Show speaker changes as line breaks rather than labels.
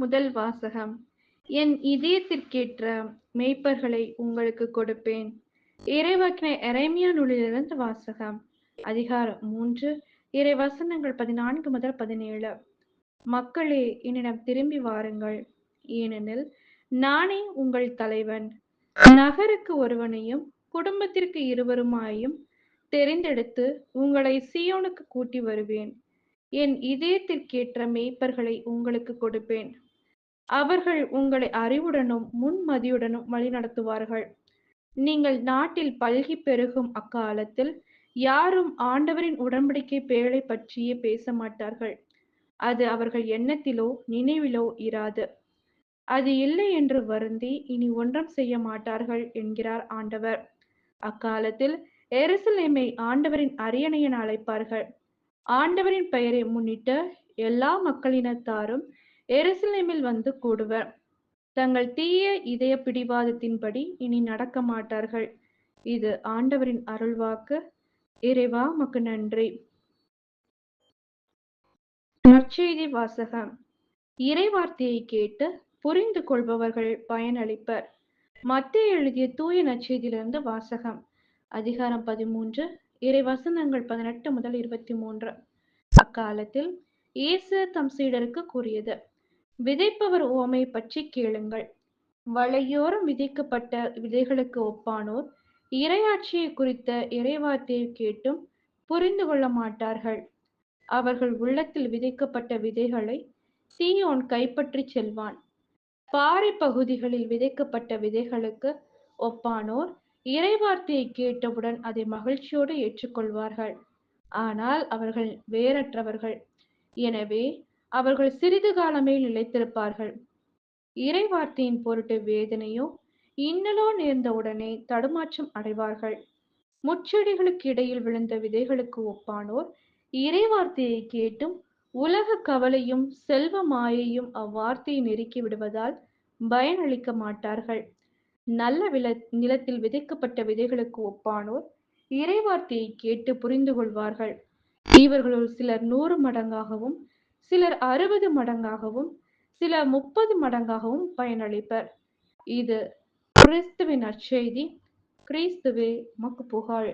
முதல் வாசகம். என் இதயத்திற்கேற்ற மேய்ப்பர்களை உங்களுக்கு கொடுப்பேன். இறைவாக்கின எரேமியா நூலிலிருந்து வாசகம். அதிகாரம் மூன்று இறை வசனங்கள் பதினான்கு முதல் பதினேழு. மக்களே என்னிடம் திரும்பி வாருங்கள். ஏனெனில் நானே உங்கள் தலைவன். நகருக்கு ஒருவனையும் குடும்பத்திற்கு இருவருமாயும் தெரிந்தெடுத்து உங்களை சியோனுக்கு கூட்டி வருவேன். என் இதயத்திற்கேற்ற மேய்ப்பர்களை உங்களுக்கு கொடுப்பேன். அவர்கள் உங்களை அறிவுடனும் முன்மதியுடனும் வழிநடத்துவார்கள். நீங்கள் நாட்டில் பல்கி பெருகும் அக்காலத்தில் யாரும் ஆண்டவரின் உடன்படிக்கை பேழை பற்றியே பேச மாட்டார்கள் அது அவர்கள் எண்ணத்திலோ நினைவிலோ இராது. அது இல்லை என்று வருந்தி இனி ஒன்றும் செய்ய மாட்டார்கள் என்கிறார் ஆண்டவர். அக்காலத்தில் எருசலேமை ஆண்டவரின் அரியணை என அழைப்பார்கள். ஆண்டவரின் பெயரை முன்னிட்டு எல்லா மக்களினத்தாரும் எருசலேமில் வந்து கூடுவர். தங்கள் தீய இதய பிடிவாதத்தின்படி இனி நடக்க மாட்டார்கள். இது ஆண்டவரின் அருள்வாக்கு. இறைவா மக்கு நன்றி. நற்செய்தி வாசகம். இறைவார்த்தையை கேட்டு புரிந்து கொள்பவர்கள் பயனளிப்பர். மத்திய எழுதிய தூய நற்செய்தியிலிருந்து வாசகம். அதிகாரம் பதிமூன்று இறை வசனங்கள் பதினெட்டு முதல் இருபத்தி மூன்று. அக்காலத்தில் இயேசு தம் சீடருக்கு கூறியது விதைப்பவர் ஓமை பற்றி கேளுங்கள். வளையோரம் விதைக்கப்பட்ட விதைகளுக்கு ஒப்பானோர் இரையாட்சியை குறித்த இறைவார்த்தையை கேட்டும் புரிந்து கொள்ள மாட்டார்கள். அவர்கள் உள்ளத்தில் விதைக்கப்பட்ட விதைகளை சீயோன் கைப்பற்றி செல்வான். பாறை பகுதிகளில் விதைக்கப்பட்ட விதைகளுக்கு ஒப்பானோர் இறைவார்த்தையை கேட்டவுடன் அதை மகிழ்ச்சியோடு ஏற்றுக்கொள்வார்கள். ஆனால் அவர்கள் வேறற்றவர்கள். எனவே அவர்கள் சிறிது காலமே நிலைத்திருப்பார்கள். இறைவார்த்தையின் பொருட்டு வேதனையோ இன்னலோ நேர்ந்தவுடனே தடுமாற்றம் அடைவார்கள். முச்செடிகளுக்கு இடையில் விழுந்த விதைகளுக்கு ஒப்பானோர் இறைவார்த்தையை கேட்டும் உலக கவலையும் செல்வ மாயையும் அவ்வார்த்தையை நெருக்கி விடுவதால் பயனளிக்க மாட்டார்கள். நல்ல வில நிலத்தில் விதைக்கப்பட்ட விதைகளுக்கு ஒப்பானோர் இறைவார்த்தையை கேட்டு புரிந்து கொள்வார்கள். இவர்களுள் சிலர் நூறு மடங்காகவும் சிலர் அறுபது மடங்காகவும் சிலர் முப்பது மடங்காகவும் பயனளிப்பர். இது கிறிஸ்துவின் அச்செய்தி கிறிஸ்துவே மக்கு புகழ்.